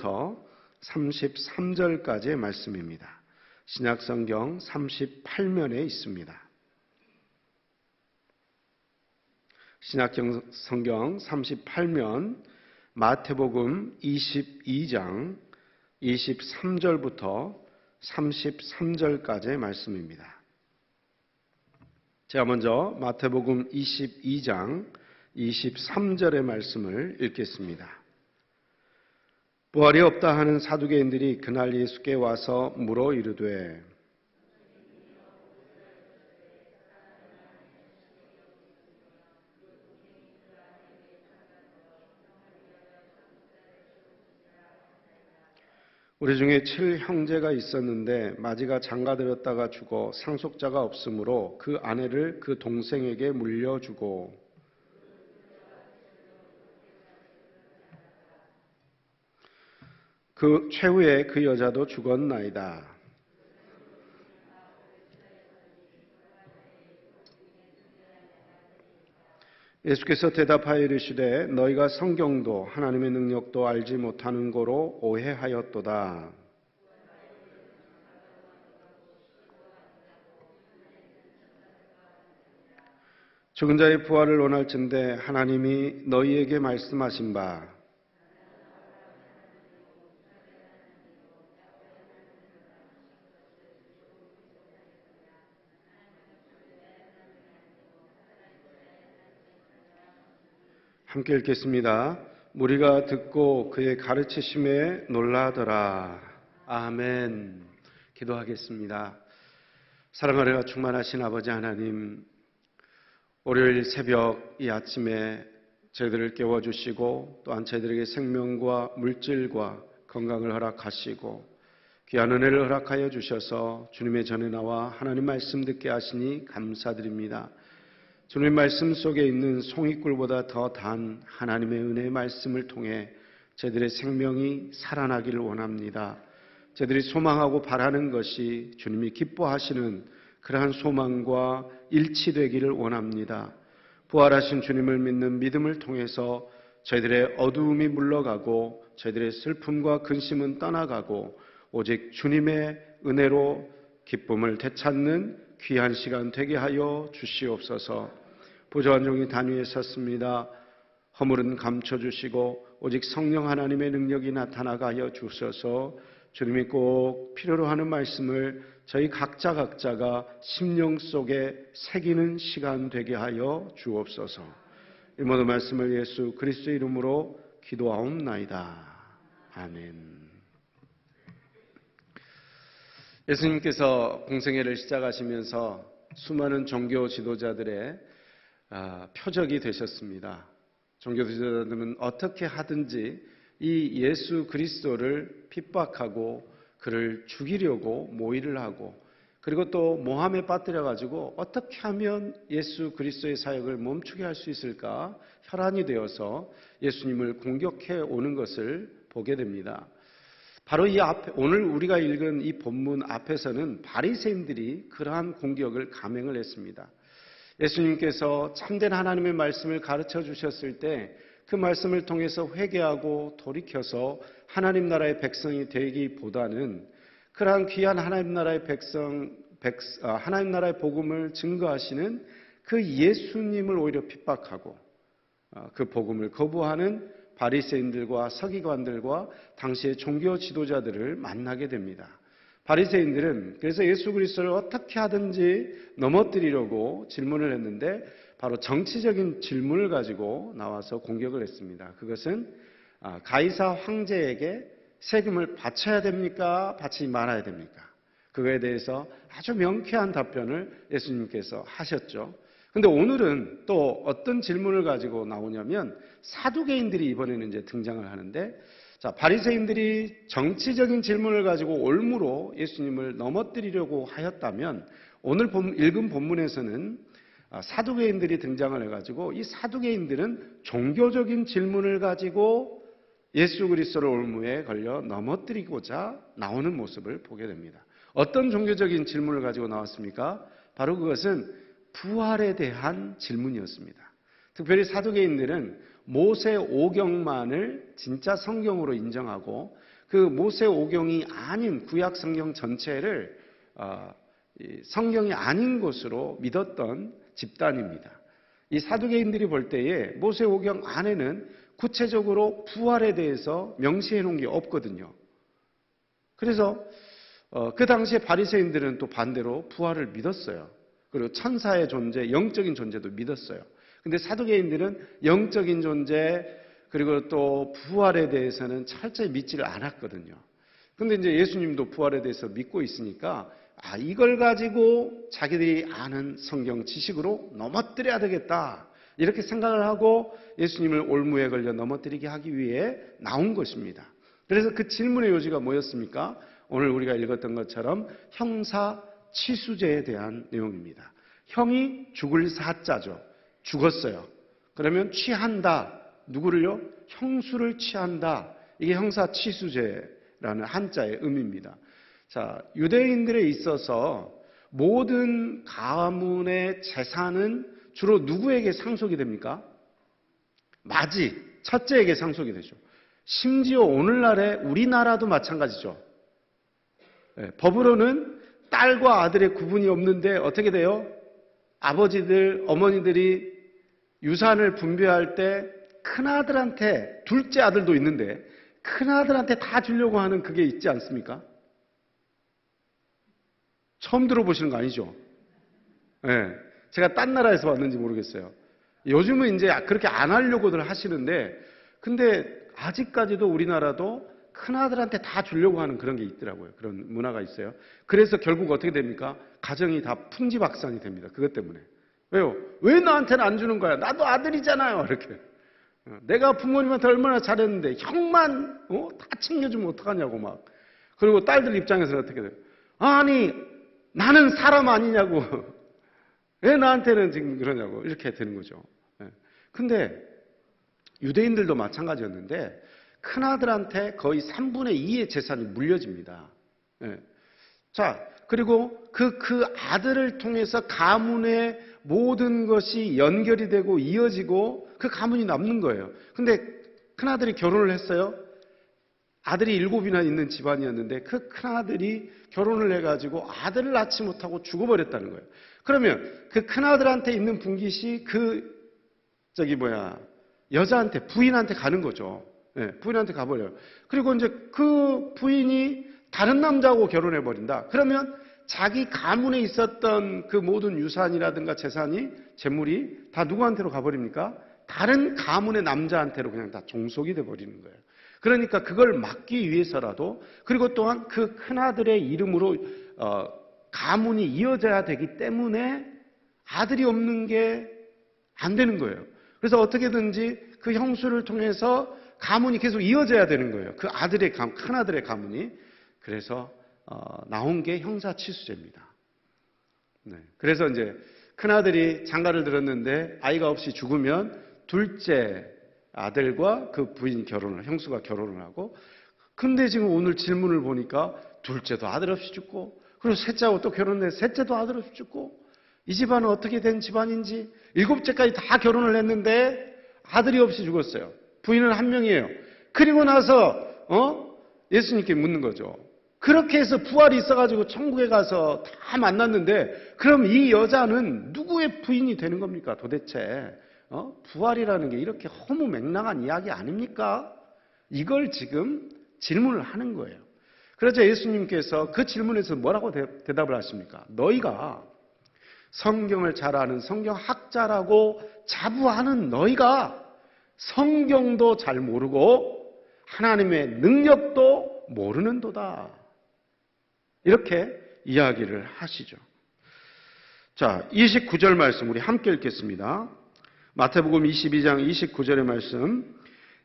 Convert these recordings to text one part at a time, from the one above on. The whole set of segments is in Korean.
부터 33절까지의 말씀입니다. 신약성경 38면에 있습니다. 신약성경 38면 마태복음 22장 23절부터 33절까지의 말씀입니다. 제가 먼저 마태복음 22장 23절의 말씀을 읽겠습니다. 부활이 없다 하는 사두개인들이 그날 예수께 와서 물어 이르되 우리 중에 칠 형제가 있었는데 마지가 장가들었다가 죽어 상속자가 없으므로 그 아내를 그 동생에게 물려주고 그 최후에 그 여자도 죽었나이다. 예수께서 대답하여 이르시되 너희가 성경도 하나님의 능력도 알지 못하는 거로 오해하였도다. 죽은 자의 부활을 원할진대 하나님이 너희에게 말씀하신 바 함께 읽겠습니다. 우리가 듣고 그의 가르치심에 놀라더라. 아멘. 기도하겠습니다. 사랑하려 충만하신 아버지 하나님, 월요일 새벽 이 아침에 저희들을 깨워주시고 또한 저희들에게 생명과 물질과 건강을 허락하시고 귀한 은혜를 허락하여 주셔서 주님의 전에 나와 하나님 말씀 듣게 하시니 감사드립니다. 주님 말씀 속에 있는 송이꿀보다 더 단 하나님의 은혜의 말씀을 통해 저들의 생명이 살아나기를 원합니다. 저들이 소망하고 바라는 것이 주님이 기뻐하시는 그러한 소망과 일치되기를 원합니다. 부활하신 주님을 믿는 믿음을 통해서 저희들의 어두움이 물러가고 저희들의 슬픔과 근심은 떠나가고 오직 주님의 은혜로 기쁨을 되찾는 귀한 시간 되게 하여 주시옵소서. 부조한 종이 단위에 섰습니다. 허물은 감춰주시고 오직 성령 하나님의 능력이 나타나가 하여 주셔서 주님이 꼭 필요로 하는 말씀을 저희 각자 각자가 심령 속에 새기는 시간 되게 하여 주옵소서. 이 모든 말씀을 예수 그리스도 이름으로 기도하옵나이다. 아멘. 예수님께서 공생애를 시작하시면서 수많은 종교 지도자들의 아, 표적이 되셨습니다. 종교 지도자들은 어떻게 하든지 이 예수 그리스도를 핍박하고 그를 죽이려고 모의를 하고 그리고 또 모함에 빠뜨려 가지고 어떻게 하면 예수 그리스도의 사역을 멈추게 할 수 있을까 혈안이 되어서 예수님을 공격해 오는 것을 보게 됩니다. 바로 이 앞에 오늘 우리가 읽은 이 본문 앞에서는 바리새인들이 그러한 공격을 감행을 했습니다. 예수님께서 참된 하나님의 말씀을 가르쳐 주셨을 때 그 말씀을 통해서 회개하고 돌이켜서 하나님 나라의 백성이 되기보다는 그러한 귀한 하나님 나라의 백성, 백, 아, 하나님 나라의 복음을 증거하시는 그 예수님을 오히려 핍박하고 아, 그 복음을 거부하는 바리새인들과 서기관들과 당시의 종교 지도자들을 만나게 됩니다. 바리새인들은 그래서 예수 그리스도를 어떻게 하든지 넘어뜨리려고 질문을 했는데 바로 정치적인 질문을 가지고 나와서 공격을 했습니다. 그것은 아, 가이사 황제에게 세금을 바쳐야 됩니까? 바치지 말아야 됩니까? 그거에 대해서 아주 명쾌한 답변을 예수님께서 하셨죠. 근데 오늘은 또 어떤 질문을 가지고 나오냐면 사두개인들이 이번에는 이제 등장을 하는데 자, 바리새인들이 정치적인 질문을 가지고 올무로 예수님을 넘어뜨리려고 하였다면 오늘 읽은 본문에서는 아, 사두개인들이 등장을 해가지고 이 사두개인들은 종교적인 질문을 가지고 예수 그리스도를 올무에 걸려 넘어뜨리고자 나오는 모습을 보게 됩니다. 어떤 종교적인 질문을 가지고 나왔습니까? 바로 그것은 부활에 대한 질문이었습니다. 특별히 사두개인들은 모세 오경만을 진짜 성경으로 인정하고 그 모세 오경이 아닌 구약 성경 전체를 어, 이 성경이 아닌 것으로 믿었던 집단입니다. 이 사두개인들이 볼 때에 모세 오경 안에는 구체적으로 부활에 대해서 명시해 놓은 게 없거든요. 그래서 어, 그 당시에 바리새인들은 또 반대로 부활을 믿었어요. 그리고 천사의 존재, 영적인 존재도 믿었어요. 근데 사두개인들은 영적인 존재 그리고 또 부활에 대해서는 철저히 믿지를 않았거든요. 근데 이제 예수님도 부활에 대해서 믿고 있으니까 아, 이걸 가지고 자기들이 아는 성경 지식으로 넘어뜨려야 되겠다. 이렇게 생각을 하고 예수님을 올무에 걸려 넘어뜨리게 하기 위해 나온 것입니다. 그래서 그 질문의 요지가 뭐였습니까? 오늘 우리가 읽었던 것처럼 형사 치수제에 대한 내용입니다. 형이 죽을 사자죠. 죽었어요. 그러면 취한다. 누구를요? 형수를 취한다. 이게 형사 치수제라는 한자의 의미입니다. 자, 유대인들에 있어서 모든 가문의 재산은 주로 누구에게 상속이 됩니까? 마지, 첫째에게 상속이 되죠. 심지어 오늘날의 우리나라도 마찬가지죠. 네, 법으로는 딸과 아들의 구분이 없는데 어떻게 돼요? 아버지들, 어머니들이 유산을 분배할 때 큰아들한테, 둘째 아들도 있는데 큰아들한테 다 주려고 하는 그게 있지 않습니까? 처음 들어보시는 거 아니죠? 네, 제가 딴 나라에서 왔는지 모르겠어요. 요즘은 이제 그렇게 안 하려고들 하시는데, 근데 아직까지도 우리나라도 큰아들한테 다 주려고 하는 그런 게 있더라고요. 그런 문화가 있어요. 그래서 결국 어떻게 됩니까? 가정이 다 풍지박산이 됩니다. 그것 때문에. 왜요? 왜 나한테는 안 주는 거야? 나도 아들이잖아요. 이렇게. 어, 내가 부모님한테 얼마나 잘했는데 형만 어? 다 챙겨주면 어떡하냐고 막. 그리고 딸들 입장에서는 어떻게 돼요? 아니 나는 사람 아니냐고. 왜 나한테는 지금 그러냐고. 이렇게 되는 거죠. 예. 근데 유대인들도 마찬가지였는데 큰아들한테 거의 3분의 2의 재산이 물려집니다. 예. 자, 그리고 그, 그 아들을 통해서 가문의 모든 것이 연결이 되고 이어지고 그 가문이 남는 거예요. 근데 큰아들이 결혼을 했어요. 아들이 일곱이나 있는 집안이었는데 그 큰아들이 결혼을 해가지고 아들을 낳지 못하고 죽어버렸다는 거예요. 그러면 그 큰아들한테 있는 분깃이 그, 저기 뭐야, 여자한테, 부인한테 가는 거죠. 네, 부인한테 가버려요. 그리고 이제 그 부인이 다른 남자하고 결혼해 버린다. 그러면 자기 가문에 있었던 그 모든 유산이라든가 재산이, 재물이 다 누구한테로 가버립니까? 다른 가문의 남자한테로 그냥 다 종속이 돼 버리는 거예요. 그러니까 그걸 막기 위해서라도 그리고 또한 그 큰아들의 이름으로 어, 가문이 이어져야 되기 때문에 아들이 없는 게 안 되는 거예요. 그래서 어떻게든지 그 형수를 통해서 가문이 계속 이어져야 되는 거예요. 그 아들의 감, 큰 아들의 가문이. 그래서 어, 나온 게 형사 치수제입니다. 네. 그래서 이제 큰 아들이 장가를 들었는데 아이가 없이 죽으면 둘째 아들과 그 부인 결혼을 형수가 결혼을 하고 근데 지금 오늘 질문을 보니까 둘째도 아들 없이 죽고 그리고 셋째하고 또 결혼했는데 셋째도 아들 없이 죽고 이 집안은 어떻게 된 집안인지 일곱째까지 다 결혼을 했는데 아들이 없이 죽었어요. 부인은 한 명이에요. 그리고 나서 어? 예수님께 묻는 거죠. 그렇게 해서 부활이 있어가지고 천국에 가서 다 만났는데 그럼 이 여자는 누구의 부인이 되는 겁니까? 도대체 어? 부활이라는 게 이렇게 허무맹랑한 이야기 아닙니까? 이걸 지금 질문을 하는 거예요. 그래서 예수님께서 그 질문에서 뭐라고 대, 답을 하십니까? 너희가 성경을 잘 아는 성경학자라고 자부하는 너희가 성경도 잘 모르고 하나님의 능력도 모르는 도다. 이렇게 이야기를 하시죠. 자, 29절 말씀 우리 함께 읽겠습니다. 마태복음 22장 29절의 말씀.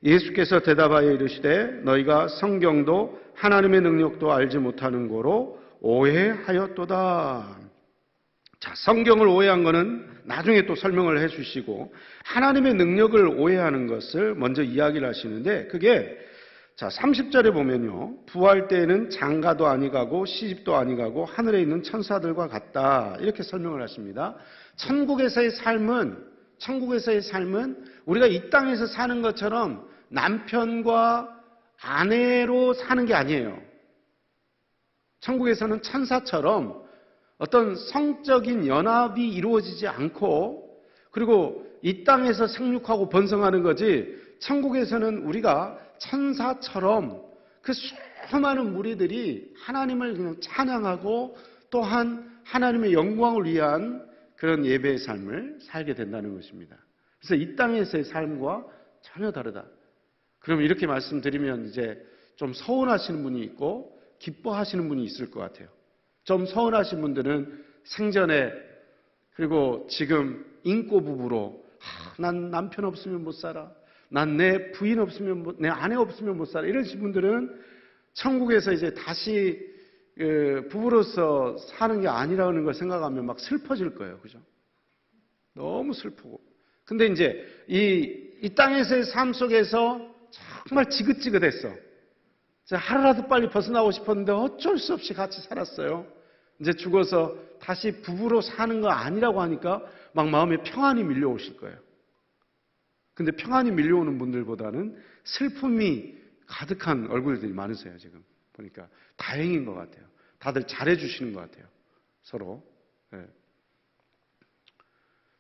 예수께서 대답하여 이르시되 너희가 성경도 하나님의 능력도 알지 못하는 거로 오해하였도다. 자, 성경을 오해한 것은 나중에 또 설명을 해 주시고 하나님의 능력을 오해하는 것을 먼저 이야기를 하시는데 그게 자, 30절에 보면요. 부활 때에는 장가도 아니 가고 시집도 아니 가고 하늘에 있는 천사들과 같다. 이렇게 설명을 하십니다. 천국에서의 삶은 천국에서의 삶은 우리가 이 땅에서 사는 것처럼 남편과 아내로 사는 게 아니에요. 천국에서는 천사처럼 어떤 성적인 연합이 이루어지지 않고 그리고 이 땅에서 생육하고 번성하는 거지 천국에서는 우리가 천사처럼 그 수많은 무리들이 하나님을 그냥 찬양하고 또한 하나님의 영광을 위한 그런 예배의 삶을 살게 된다는 것입니다. 그래서 이 땅에서의 삶과 전혀 다르다. 그럼 이렇게 말씀드리면 이제 좀 서운하시는 분이 있고 기뻐하시는 분이 있을 것 같아요. 좀 서운하신 분들은 생전에 그리고 지금 인고 부부로 아, 난 남편 없으면 못 살아. 난 내 부인 없으면 못, 내 아내 없으면 못 살아. 이러신 분들은 천국에서 이제 다시 그 부부로서 사는 게 아니라는 걸 생각하면 막 슬퍼질 거예요. 그죠? 너무 슬프고. 근데 이제 이, 이 땅에서의 삶 속에서 정말 지긋지긋했어. 하루라도 빨리 벗어나고 싶었는데 어쩔 수 없이 같이 살았어요. 이제 죽어서 다시 부부로 사는 거 아니라고 하니까 막 마음에 평안이 밀려오실 거예요. 근데 평안이 밀려오는 분들보다는 슬픔이 가득한 얼굴들이 많으세요, 지금. 보니까 다행인 것 같아요. 다들 잘해주시는 것 같아요. 서로. 네.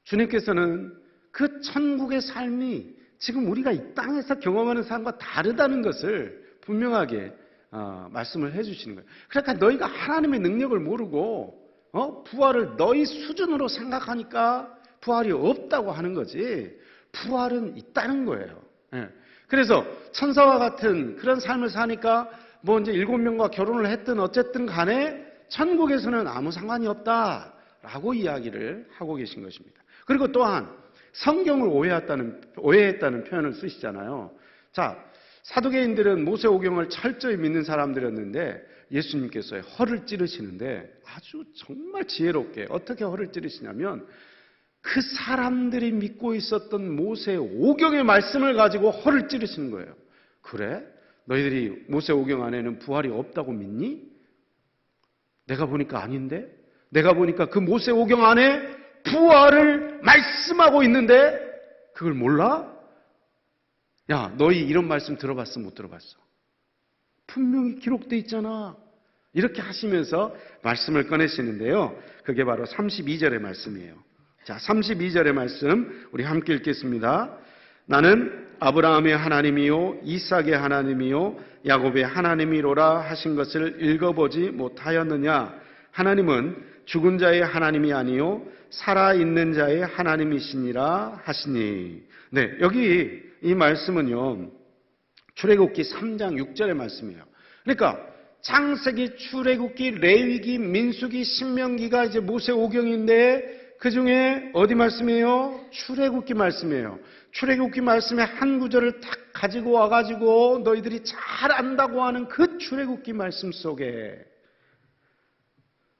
주님께서는 그 천국의 삶이 지금 우리가 이 땅에서 경험하는 삶과 다르다는 것을 분명하게 어, 말씀을 해주시는 거예요. 그러니까 너희가 하나님의 능력을 모르고 어? 부활을 너희 수준으로 생각하니까 부활이 없다고 하는 거지 부활은 있다는 거예요. 네. 그래서 천사와 같은 그런 삶을 사니까 뭐 이제 일곱 명과 결혼을 했든 어쨌든 간에 천국에서는 아무 상관이 없다라고 이야기를 하고 계신 것입니다. 그리고 또한 성경을 오해했다는, 오해했다는 표현을 쓰시잖아요. 자, 사두개인들은 모세오경을 철저히 믿는 사람들이었는데 예수님께서 허를 찌르시는데 아주 정말 지혜롭게 어떻게 허를 찌르시냐면 그 사람들이 믿고 있었던 모세 오경의 말씀을 가지고 허를 찌르시는 거예요. 그래? 너희들이 모세 오경 안에는 부활이 없다고 믿니? 내가 보니까 아닌데? 내가 보니까 그 모세 오경 안에 부활을 말씀하고 있는데 그걸 몰라? 야, 너희 이런 말씀 들어봤어? 못 들어봤어? 분명히 기록돼 있잖아. 이렇게 하시면서 말씀을 꺼내시는데요. 그게 바로 32절의 말씀이에요. 자, 32절의 말씀 우리 함께 읽겠습니다. 나는 아브라함의 하나님이요 이삭의 하나님이요 야곱의 하나님이로라 하신 것을 읽어보지 못하였느냐 하나님은 죽은 자의 하나님이 아니요 살아 있는 자의 하나님이시니라 하시니 네 여기 이 말씀은요 출애굽기 3장 6절의 말씀이에요 그러니까 창세기 출애굽기 레위기 민수기 신명기가 이제 모세 오경인데 그 중에 어디 말씀이에요? 출애굽기 말씀이에요. 출애굽기 말씀의 한 구절을 딱 가지고 와가지고 너희들이 잘 안다고 하는 그 출애굽기 말씀 속에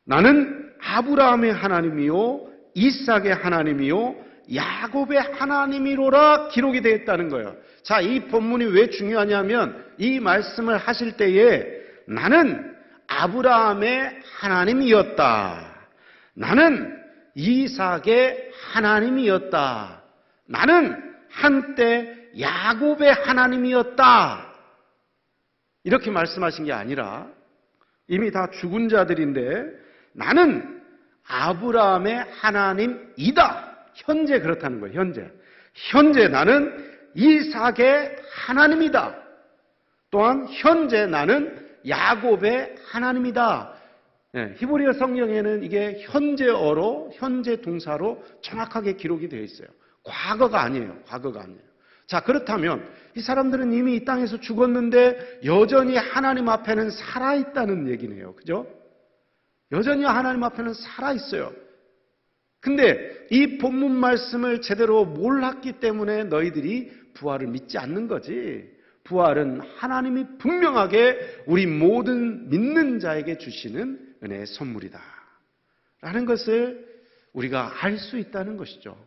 나는 아브라함의 하나님이요, 이삭의 하나님이요, 야곱의 하나님이로라 기록이 되어 있다는 거예요. 자, 이 본문이 왜 중요하냐면 이 말씀을 하실 때에 나는 아브라함의 하나님이었다. 나는 이삭의 하나님이었다. 나는 한때 야곱의 하나님이었다. 이렇게 말씀하신 게 아니라 이미 다 죽은 자들인데 나는 아브라함의 하나님이다. 현재 그렇다는 거예요. 현재. 현재 나는 이삭의 하나님이다. 또한 현재 나는 야곱의 하나님이다. 네, 히브리어 성경에는 이게 현재어로 현재 동사로 정확하게 기록이 되어 있어요. 과거가 아니에요. 과거가 아니에요. 자, 그렇다면 이 사람들은 이미 이 땅에서 죽었는데 여전히 하나님 앞에는 살아있다는 얘기네요. 그죠? 여전히 하나님 앞에는 살아있어요. 근데 이 본문 말씀을 제대로 몰랐기 때문에 너희들이 부활을 믿지 않는 거지. 부활은 하나님이 분명하게 우리 모든 믿는 자에게 주시는 은혜의 선물이다. 라는 것을 우리가 알 수 있다는 것이죠.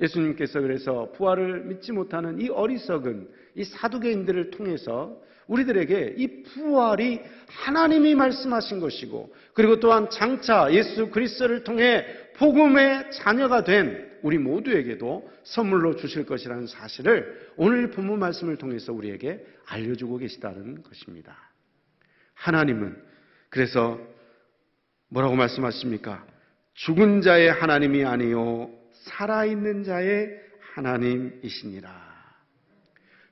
예수님께서 그래서 부활을 믿지 못하는 이 어리석은 이 사두개인들을 통해서 우리들에게 이 부활이 하나님이 말씀하신 것이고 그리고 또한 장차 예수 그리스도를 통해 복음의 자녀가 된 우리 모두에게도 선물로 주실 것이라는 사실을 오늘 본문 말씀을 통해서 우리에게 알려주고 계시다는 것입니다. 하나님은 그래서 뭐라고 말씀하십니까? 죽은 자의 하나님이 아니요 살아있는 자의 하나님이시니라.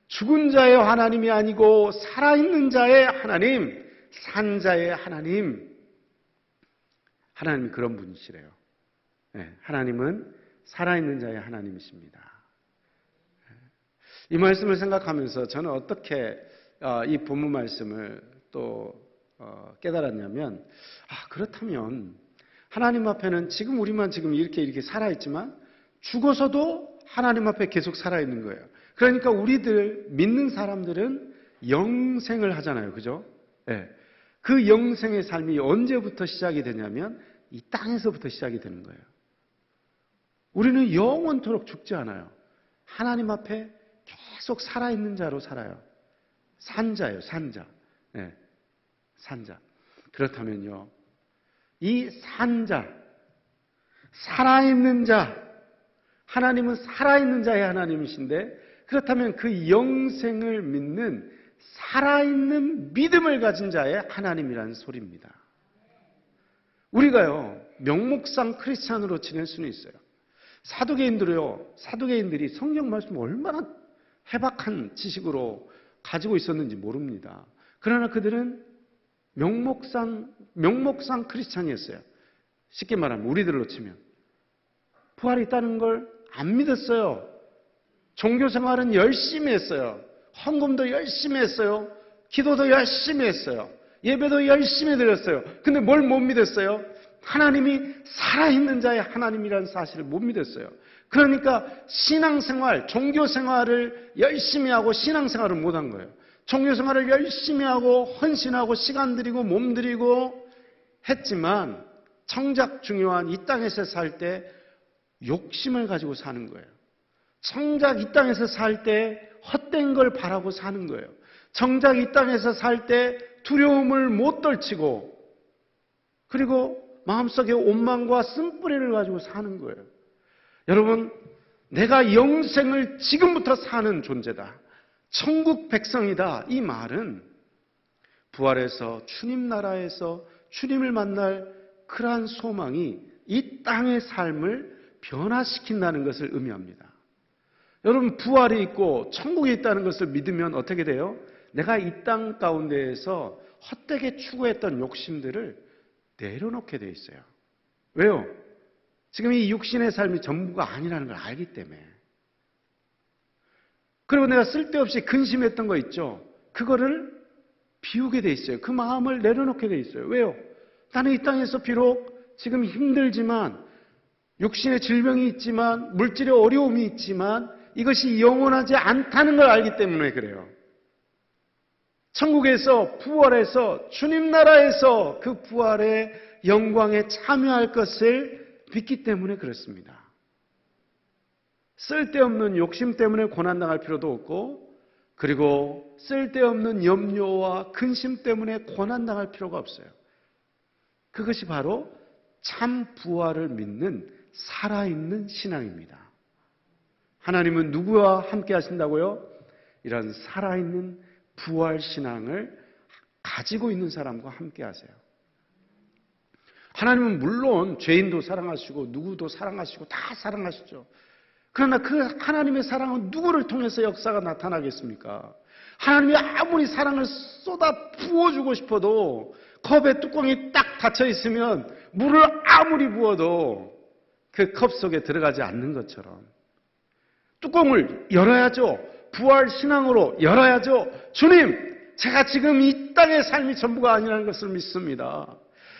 죽은 자의 하나님이 아니고 살아있는 자의 하나님, 산 자의 하나님. 하나님 그런 분이시래요. 네, 하나님은 살아있는 자의 하나님이십니다. 이 말씀을 생각하면서 저는 어떻게 어, 이 본문 말씀을 또 어, 깨달았냐면, 아, 그렇다면 하나님 앞에는 지금 우리만 지금 이렇게 이렇게 살아있지만 죽어서도 하나님 앞에 계속 살아있는 거예요. 그러니까 우리들 믿는 사람들은 영생을 하잖아요. 그죠? 네. 그 영생의 삶이 언제부터 시작이 되냐면 이 땅에서부터 시작이 되는 거예요. 우리는 영원토록 죽지 않아요. 하나님 앞에 계속 살아있는 자로 살아요. 산자예요, 산자. 네. 산자. 그렇다면요. 이 산자, 살아있는 자, 하나님은 살아있는 자의 하나님이신데, 그렇다면 그 영생을 믿는 살아있는 믿음을 가진 자의 하나님이라는 소리입니다. 우리가요, 명목상 크리스찬으로 지낼 수는 있어요. 사도계인들요, 사도계인들이 성경 말씀을 얼마나 해박한 지식으로 가지고 있었는지 모릅니다. 그러나 그들은 명목상, 명목상 크리스찬이었어요. 쉽게 말하면, 우리들로 치면. 부활이 있다는 걸 안 믿었어요. 종교 생활은 열심히 했어요. 헌금도 열심히 했어요. 기도도 열심히 했어요. 예배도 열심히 드렸어요. 근데 뭘 못 믿었어요? 하나님이 살아있는 자의 하나님이라는 사실을 못 믿었어요. 그러니까 신앙생활, 종교생활을 열심히 하고 신앙생활을 못한 거예요. 종교생활을 열심히 하고 헌신하고 시간 들이고 몸 들이고 했지만 정작 중요한 이 땅에서 살 때 욕심을 가지고 사는 거예요. 정작 이 땅에서 살 때 헛된 걸 바라고 사는 거예요. 정작 이 땅에서 살 때 두려움을 못 떨치고 그리고 마음속에 온망과 쓴뿌리를 가지고 사는 거예요. 여러분, 내가 영생을 지금부터 사는 존재다. 천국 백성이다. 이 말은 부활해서 주님 나라에서 주님을 만날 그러한 소망이 이 땅의 삶을 변화시킨다는 것을 의미합니다. 여러분, 부활이 있고 천국이 있다는 것을 믿으면 어떻게 돼요? 내가 이 땅 가운데에서 헛되게 추구했던 욕심들을 내려놓게 돼 있어요. 왜요? 지금 이 육신의 삶이 전부가 아니라는 걸 알기 때문에. 그리고 내가 쓸데없이 근심했던 거 있죠? 그거를 비우게 돼 있어요. 그 마음을 내려놓게 돼 있어요. 왜요? 나는 이 땅에서 비록 지금 힘들지만 육신의 질병이 있지만 물질의 어려움이 있지만 이것이 영원하지 않다는 걸 알기 때문에 그래요. 천국에서 부활해서 주님 나라에서 그 부활의 영광에 참여할 것을 믿기 때문에 그렇습니다. 쓸데없는 욕심 때문에 고난당할 필요도 없고 그리고 쓸데없는 염려와 근심 때문에 고난당할 필요가 없어요. 그것이 바로 참 부활을 믿는 살아있는 신앙입니다. 하나님은 누구와 함께 하신다고요? 이런 살아있는 부활 신앙을 가지고 있는 사람과 함께 하세요. 하나님은 물론 죄인도 사랑하시고 누구도 사랑하시고 다 사랑하시죠. 그러나 그 하나님의 사랑은 누구를 통해서 역사가 나타나겠습니까? 하나님이 아무리 사랑을 쏟아 부어주고 싶어도 컵의 뚜껑이 딱 닫혀 있으면 물을 아무리 부어도 그 컵 속에 들어가지 않는 것처럼 뚜껑을 열어야죠. 부활 신앙으로 열어야죠. 주님, 제가 지금 이 땅의 삶이 전부가 아니라는 것을 믿습니다.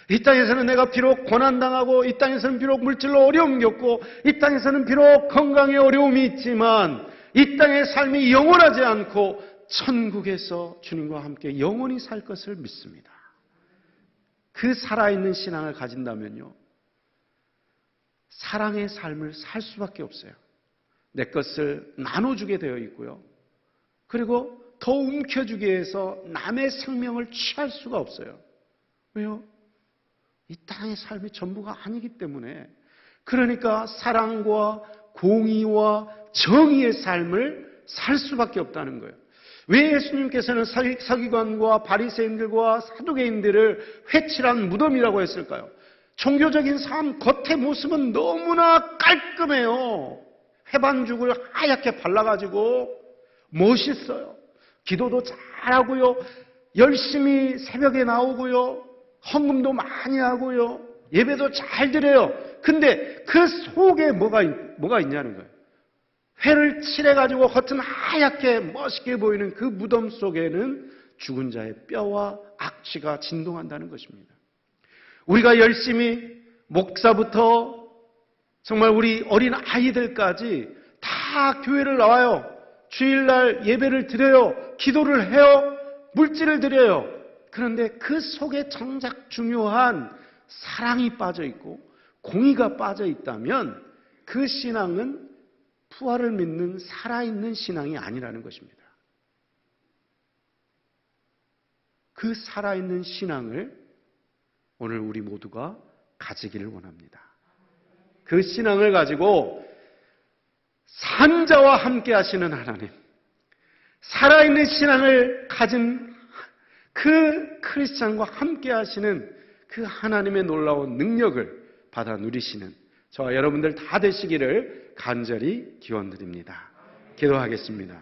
이 땅에서는 내가 비록 고난당하고 이 땅에서는 비록 물질로 어려움 겪고 이 땅에서는 비록 건강에 어려움이 있지만 이 땅의 삶이 영원하지 않고 천국에서 주님과 함께 영원히 살 것을 믿습니다. 그 살아있는 신앙을 가진다면요. 사랑의 삶을 살 수밖에 없어요. 내 것을 나눠주게 되어 있고요. 그리고 더 움켜쥐기 위해서 남의 생명을 취할 수가 없어요. 왜요? 이 땅의 삶이 전부가 아니기 때문에 그러니까 사랑과 공의와 정의의 삶을 살 수밖에 없다는 거예요. 왜 예수님께서는 서기- 서기관과 바리새인들과 사두개인들을 회칠한 무덤이라고 했을까요? 종교적인 삶 겉의 모습은 너무나 깔끔해요. 해반죽을 하얗게 발라가지고 멋있어요. 기도도 잘하고요. 열심히 새벽에 나오고요. 헌금도 많이 하고요. 예배도 잘 드려요. 근데 그 속에 뭐가, 있- 뭐가 있냐는 거예요. 회를 칠해가지고 겉은 하얗게 멋있게 보이는 그 무덤 속에는 죽은 자의 뼈와 악취가 진동한다는 것입니다. 우리가 열심히 목사부터 정말 우리 어린 아이들까지 다 교회를 나와요. 주일날 예배를 드려요. 기도를 해요. 물질을 드려요. 그런데 그 속에 정작 중요한 사랑이 빠져 있고 공의가 빠져 있다면 그 신앙은 부활을 믿는 살아있는 신앙이 아니라는 것입니다. 그 살아있는 신앙을 오늘 우리 모두가 가지기를 원합니다. 그 신앙을 가지고 산자와 함께 하시는 하나님, 살아있는 신앙을 가진 그 크리스찬과 함께 하시는 그 하나님의 놀라운 능력을 받아 누리시는 저와 여러분들 다 되시기를 간절히 기원드립니다. 기도하겠습니다.